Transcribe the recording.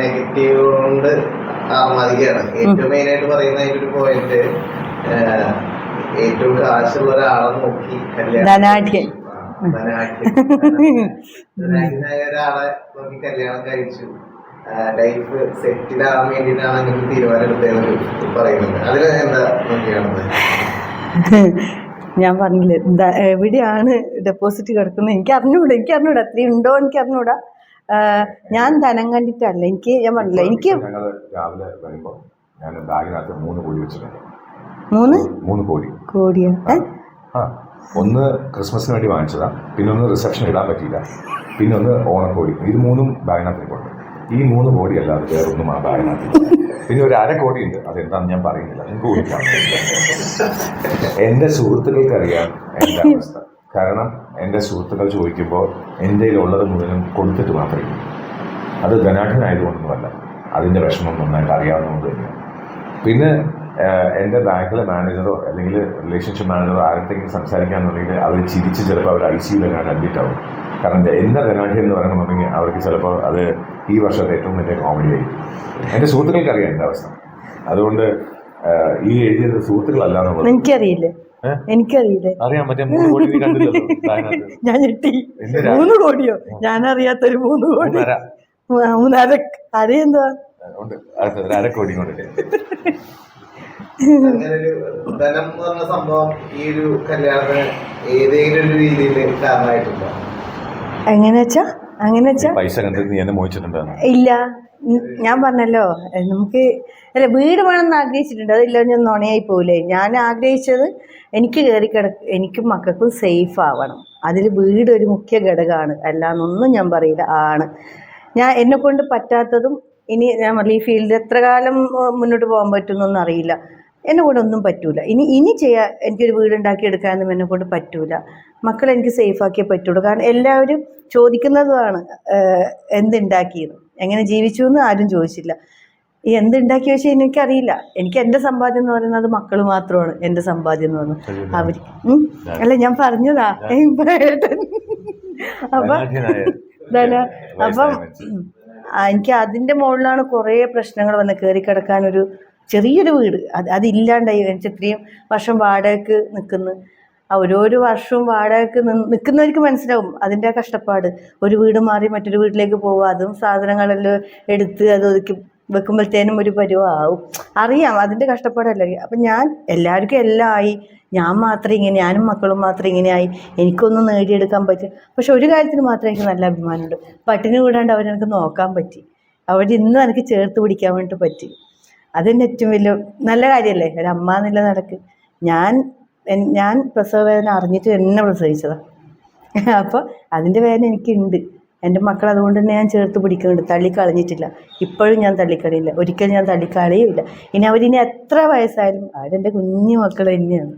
Negative കൊണ്ട് ആർമാദിക്കുകയാണ് ഏറ്റവും main ആയിട്ട് പറയുന്ന അതിന്റെ ഒരു പോയിന്റ് ഏറ്റവും കാശുള്ള ഒരാളെ നോക്കി കല്യാണം ഒരാളെ നോക്കി കല്യാണം കഴിച്ചു. ലൈഫ് സെറ്റിൽ ആവാൻ വേണ്ടിയിട്ടാണ് അങ്ങനെ തീരുമാനം എടുത്തതെന്ന് പറയുന്നുണ്ട് അതിൽ എന്താ നോക്കിയാണത് ഞാൻ പറഞ്ഞില്ലേ എവിടെയാണ് ഡെപ്പോസിറ്റ് കിടക്കുന്നത്? എനിക്ക് അറിഞ്ഞൂടാ എനിക്ക് അറിഞ്ഞൂടാ. അത്രയും ഉണ്ടോ എനിക്ക് അറിഞ്ഞൂടാ. ഞാൻ ധനം കണ്ടിട്ടല്ല. എനിക്ക് ഞാൻ പറഞ്ഞില്ല എനിക്ക് രാവിലെ വരുമ്പോൾ ഞാൻ ബാഗിനകത്ത് മൂന്ന് കോഴി വെച്ചിട്ടുണ്ട്. മൂന്ന്? മൂന്ന് കോഴി കോടിയോ? ഒന്ന് ക്രിസ്മസിന് വേണ്ടി വാങ്ങിച്ചതാ പിന്നെ ഒന്ന് റിസപ്ഷൻ ഇടാൻ പറ്റിയില്ല പിന്നെ ഒന്ന് ഓണക്കോടി ഇത് മൂന്നും ബാഗിനകത്ത് ഇരിപ്പുണ്ട്. ഈ മൂന്ന് കോടി അല്ലാതെ വേറെ ഒന്നും ആ ബാഗിനകത്ത്. പിന്നെ ഒരു അര കോടി ഉണ്ട്. അതെന്താണെന്ന് ഞാൻ പറയുന്നില്ല. നിങ്ങൾക്ക് ഊഹിക്കാം എന്റെ സുഹൃത്തുക്കൾക്ക് അറിയാം എന്റെ അവസ്ഥ. കാരണം എന്റെ സുഹൃത്തുക്കൾ ചോദിക്കുമ്പോൾ എന്റെ കയ്യിലുള്ളത് മുഴുവനും കൊടുത്തിട്ട് മാത്രമേ അത് ധനാഠ്യനായതുകൊണ്ടൊന്നുമല്ല അതിന്റെ വിഷമം നന്നായിട്ട് അറിയാവുന്നതുകൊണ്ട് തന്നെയാണ്. പിന്നെ എന്റെ ബാങ്കിലെ മാനേജറോ അല്ലെങ്കിൽ റിലേഷൻഷിപ്പ് മാനേജറോ ആരുടെങ്കിലും സംസാരിക്കാന്നുണ്ടെങ്കിൽ അവർ ചിരിച്ച് ചിലപ്പോൾ അവർ ഐ സിയിലെങ്ങാൻ അഡ്മിറ്റ് ആവും. കാരണം എന്താ ധനാഠ്യം എന്ന് പറയണമെന്നുണ്ടെങ്കിൽ അവർക്ക് ചിലപ്പോൾ അത് ഈ വർഷത്തെ ഏറ്റവും വലിയ കോമഡി ആയി എന്റെ സുഹൃത്തുക്കൾക്ക് അറിയാം എന്റെ അവസ്ഥ. അതുകൊണ്ട് ഈ എഴുതിയത് സുഹൃത്തുക്കളല്ല എനിക്കറിയില്ലേ? എനിക്കറിയില്ലേ? അറിയാം മറ്റേ മൂന്ന് കോടി നീ കണ്ടില്ലല്ലോ ബാങ്കിനകത്ത്. ഞാൻ ഞെട്ടി? മൂന്ന് കോടിയോ? ഞാൻ അറിയാത്തൊരു മൂന്ന് കോടി. മൂന്നര. അരയെന്താ മൂന്നര അതെന്തുവാ ഉണ്ട്. അത് ഒരു അര കോടി കൊണ്ടിട്ട് അങ്ങനെ ഒരു ധനം എന്ന് പറഞ്ഞ സംഭവം ഈ ഒരു കല്യാണത്തിന് ഏതെങ്കിലും ഒരു രീതിയിൽ കാരണമായിട്ടുണ്ടോ? അങ്ങനെ വെച്ചാ പൈസ കണ്ടിട്ട് നീ എന്നെ മോഹിച്ചിട്ടുണ്ടായിരുന്നു? ഇല്ല. ഞാൻ പറഞ്ഞല്ലോ നമുക്ക് അല്ല വീട് വേണമെന്ന് ആഗ്രഹിച്ചിട്ടുണ്ട്. അതില്ല ഞാൻ നുണയായി പോവില്ലേ? ഞാൻ ആഗ്രഹിച്ചത് എനിക്ക് കയറി കിട എനിക്കും മക്കൾക്കും സേഫ് ആവണം. അതിൽ വീട് ഒരു മുഖ്യ ഘടകമാണ്. അല്ലാന്നൊന്നും ഞാൻ പറയില്ല ആണ്. ഞാൻ എന്നെ കൊണ്ട് പറ്റാത്തതും ഇനി ഞാൻ പറഞ്ഞു ഈ ഫീൽഡിൽ എത്ര കാലം മുന്നോട്ട് പോകാൻ പറ്റുമെന്നൊന്നും അറിയില്ല. എന്നെ കൊണ്ട് ഒന്നും പറ്റൂല. ഇനി ഇനി ചെയ്യാൻ എനിക്കൊരു വീട് ഉണ്ടാക്കി എടുക്കാനൊന്നും എന്നെ കൊണ്ട് പറ്റൂല. മക്കളെ എനിക്ക് സേഫ് ആക്കിയേ പറ്റുള്ളൂ. കാരണം എല്ലാവരും ചോദിക്കുന്നതുമാണ് എന്തുണ്ടാക്കിയെന്ന്. എങ്ങനെ ജീവിച്ചു എന്ന് ആരും ചോദിച്ചില്ല. ഈ എന്തുണ്ടാക്കി വെച്ചാൽ എനിക്കറിയില്ല. എനിക്ക് എന്റെ സമ്പാദ്യം എന്ന് പറയുന്നത് മക്കൾ മാത്രമാണ് എന്റെ സമ്പാദ്യം എന്ന് പറയുന്നത്. അവർ അല്ല ഞാൻ പറഞ്ഞതാ. അപ്പം അപ്പം എനിക്ക് അതിന്റെ മുകളിലാണ് കുറേ പ്രശ്നങ്ങൾ വന്ന് കയറി കിടക്കാനൊരു ചെറിയൊരു വീട്. അത് അതില്ലാണ്ടായി. എനിക്ക് ഇത്രയും വർഷം വാടകയ്ക്ക് നിൽക്കുന്ന. ഓരോരോ വർഷവും വാടകയ്ക്ക് നിൽക്കുന്നവർക്ക് മനസ്സിലാവും അതിന്റെ കഷ്ടപ്പാട്. ഒരു വീട് മാറി മറ്റൊരു വീട്ടിലേക്ക് പോവുക അതും സാധനങ്ങളെല്ലാം എടുത്ത് അത് ഒതുക്കി വെക്കുമ്പോഴത്തേനും ഒരു പരുവാവും. അറിയാം അതിന്റെ കഷ്ടപ്പാടല്ല. അപ്പം ഞാൻ എല്ലാവർക്കും എല്ലാം ആയി. ഞാൻ മാത്രം ഇങ്ങനെ ഞാനും മക്കളും മാത്രം ഇങ്ങനെയായി എനിക്കൊന്നും നേടിയെടുക്കാൻ പറ്റും. പക്ഷെ ഒരു കാര്യത്തിന് മാത്രം എനിക്ക് നല്ല അഭിമാനമുണ്ട്. പട്ടിണി കൂടാണ്ട് അവരെനിക്ക് നോക്കാൻ പറ്റി. അവരിന്നും എനിക്ക് ചേർത്ത് പിടിക്കാൻ വേണ്ടിയിട്ട് പറ്റി. അതെന്നെ ഏറ്റവും വലിയ നല്ല കാര്യമല്ലേ? ഒരു അമ്മ എന്നുള്ള നിലയ്ക്ക് ഞാൻ ഞാൻ പ്രസവ വേദന അറിഞ്ഞിട്ട് എന്നെ പ്രസവിച്ചതാണ് അപ്പോൾ അതിന്റെ വേദന എനിക്കുണ്ട്. എന്റെ മക്കൾ അതുകൊണ്ട് തന്നെ ഞാൻ ചേർത്ത് പിടിക്കുന്നുണ്ട്. തള്ളിക്കളഞ്ഞിട്ടില്ല ഇപ്പോഴും ഞാൻ തള്ളിക്കളയില്ല. ഒരിക്കലും ഞാൻ തള്ളിക്കളയുമില്ല. ഇനി അവരിനി എത്ര വയസ്സായാലും അവരെന്റെ കുഞ്ഞു മക്കൾ തന്നെയാണ്.